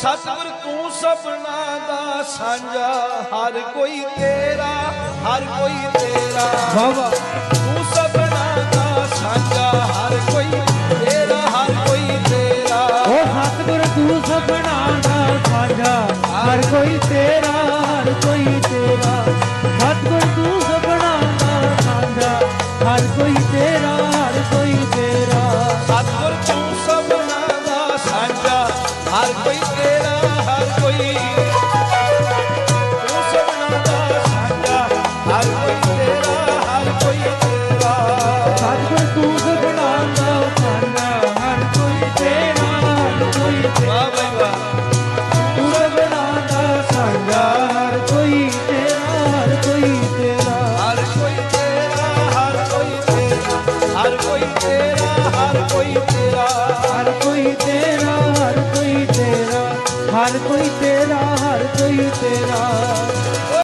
ਸਤਿਗੁਰ ਤੂੰ ਸਭਨਾ ਦਾ ਸਾਂਝਾ। ਹਰ ਕੋਈ ਤੇਰਾ ਹਰ ਕੋਈ ਤੇਰਾ। ਵਾਹ ਤੂੰ ਸਭਨਾ ਦਾ ਸਾਂਝਾ। ਹਰ ਕੋਈ ਤੇਰਾ ਹਰ ਕੋਈ ਤੇਰਾ। ਓ ਸਤਿਗੁਰ ਤੂੰ ਸਭਨਾ ਦਾ ਸਾਂਝਾ। ਹਰ ਕੋਈ ਤੇਰਾ ਹਰ ਕੋਈ। ਤੂੰ ਸਭਨਾ ਦਾ ਸਾਂਝਾ ਹਰ ਕੋਈ ਤੇਰਾ ਹਰ ਕੋਈ ਹਰ ਕੋਈ ਤੇਰਾ ਹਰ ਕੋਈ ਤੇਰਾ।